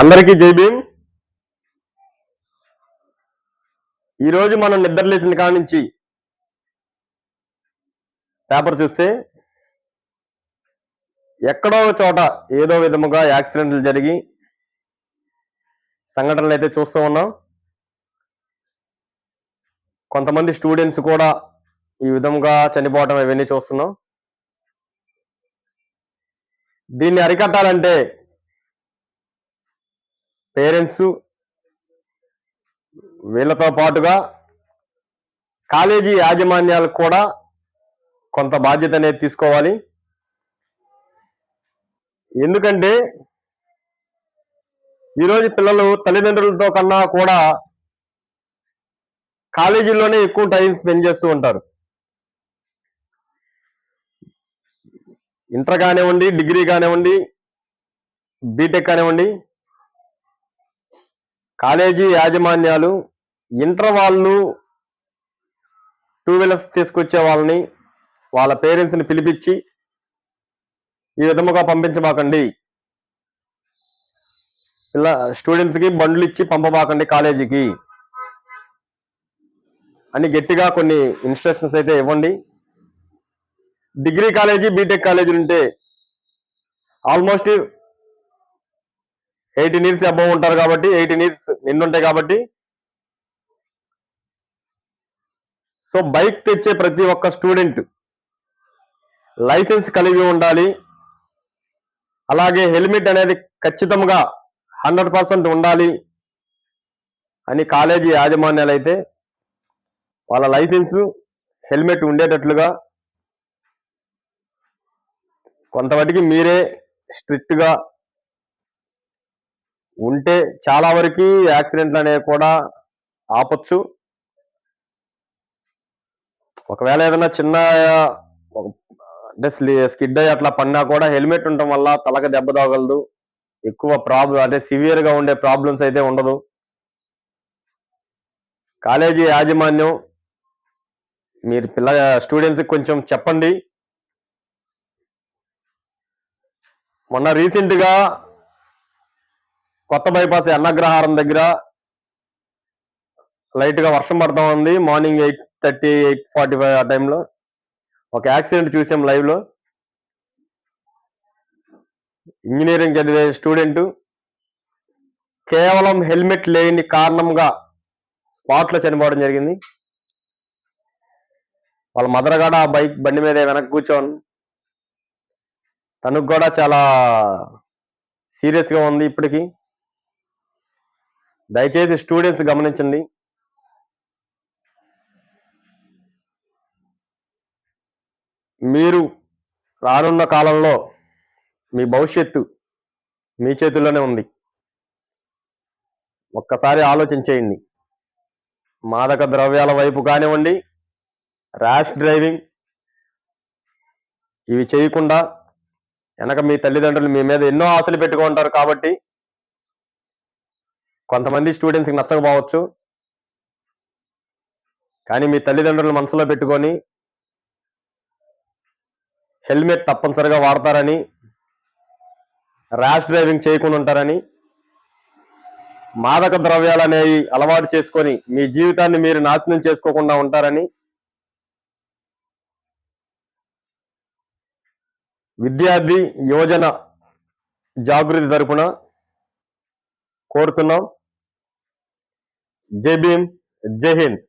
అందరికీ జై భీమ్. ఈరోజు మనం నిద్రలేచిన కాడ నుంచి పేపర్ చూస్తే ఎక్కడో చోట ఏదో విధముగా యాక్సిడెంట్లు జరిగి సంఘటనలు అయితే చూస్తూ ఉన్నాం. కొంతమంది స్టూడెంట్స్ కూడా ఈ విధముగా చనిపోవటం ఇవన్నీ చూస్తున్నాం. దీన్ని అరికట్టాలంటే పేరెంట్స్ వీళ్ళతో పాటుగా కాలేజీ యాజమాన్యాలు కూడా కొంత బాధ్యత అనేది తీసుకోవాలి. ఎందుకంటే ఈరోజు పిల్లలు తల్లిదండ్రులతో కన్నా కూడా కాలేజీలోనే ఎక్కువ టైం స్పెండ్ చేస్తూ ఉంటారు. ఇంటర్ కానివ్వండి డిగ్రీ కానివ్వండి బీటెక్ కానివ్వండి కాలేజీ యాజమాన్యాలు ఇంటర్ వాళ్ళు టూ వీలర్స్ తీసుకొచ్చే వాళ్ళని వాళ్ళ పేరెంట్స్ని పిలిపించి ఈ విధముగా పంపించబాకండి. పిల్ల స్టూడెంట్స్కి బండ్లు ఇచ్చి పంపబాకండి కాలేజీకి. అని గట్టిగా కొన్ని ఇన్స్ట్రక్షన్స్ అయితే ఇవ్వండి. డిగ్రీ కాలేజీ బీటెక్ కాలేజీలు ఉంటే ఆల్మోస్ట్ ఎయిటీన్ ఇయర్స్ అబౌవ్ ఉంటారు కాబట్టి ఎయిటీన్ ఇయర్స్ నిండుంటాయి కాబట్టి. సో బైక్ తెచ్చే ప్రతి ఒక్క స్టూడెంట్ లైసెన్స్ కలిగి ఉండాలి. అలాగే హెల్మెట్ అనేది ఖచ్చితంగా హండ్రెడ్ పర్సెంట్ ఉండాలి అని కాలేజీ యాజమాన్యాలు అయితే వాళ్ళ లైసెన్స్ హెల్మెట్ ఉండేటట్లుగా కొంతవరకు మీరే స్ట్రిక్ట్గా ఉంటే చాలా వరకు యాక్సిడెంట్లు అనేవి కూడా ఆపచ్చు. ఒకవేళ ఏదైనా చిన్న అంటే స్కిడ్ అయ్యి అట్లా పడినా కూడా హెల్మెట్ ఉండటం వల్ల తలక దెబ్బ తాగలదు. ఎక్కువ ప్రాబ్లం అంటే సివియర్గా ఉండే ప్రాబ్లమ్స్ అయితే ఉండదు. కాలేజీ యాజమాన్యం మీరు పిల్ల స్టూడెంట్స్ కొంచెం చెప్పండి. మొన్న రీసెంట్గా కొత్త బైపాస్ అన్నగ్రహారం దగ్గర. లైట్గా వర్షం పడతా ఉంది. Morning eight thirty eight forty five ఆ టైంలో. ఒక యాక్సిడెంట్ చూసాం లైవ్లో ఇంజనీరింగ్ చదివే స్టూడెంట్. కేవలం హెల్మెట్ లేని కారణంగా స్పాట్లో చనిపోవడం జరిగింది. వాళ్ళ మదర్ కూడా ఆ బైక్ బండి మీద వెనక్కి కూర్చోని తనకు కూడా చాలా సీరియస్గా ఉంది ఇప్పటికి. దయచేసి స్టూడెంట్స్ గమనించండి. మీరు రానున్న కాలంలో మీ భవిష్యత్తు మీ చేతుల్లోనే ఉంది. ఒక్కసారి ఆలోచించేయండి. మాదక ద్రవ్యాల వైపు కానివ్వండి ర్యాష్ డ్రైవింగ్ ఇవి చేయకుండా వెనక మీ తల్లిదండ్రులు మీ మీద ఎన్నో ఆశలు పెట్టుకుంటారు కాబట్టి కొంతమంది స్టూడెంట్స్కి నచ్చకపోవచ్చు. కానీ మీ తల్లిదండ్రులు మనసులో పెట్టుకొని హెల్మెట్ తప్పనిసరిగా వాడతారని ర్యాష్ డ్రైవింగ్ చేయకుండా ఉంటారని మాదక ద్రవ్యాలు అనేవి అలవాటు చేసుకొని మీ జీవితాన్ని మీరు నాశనం చేసుకోకుండా ఉంటారని విద్యార్థి యోజన జాగృతి తరపున కోరుతున్నాం. జై భీమ్ జై హింద్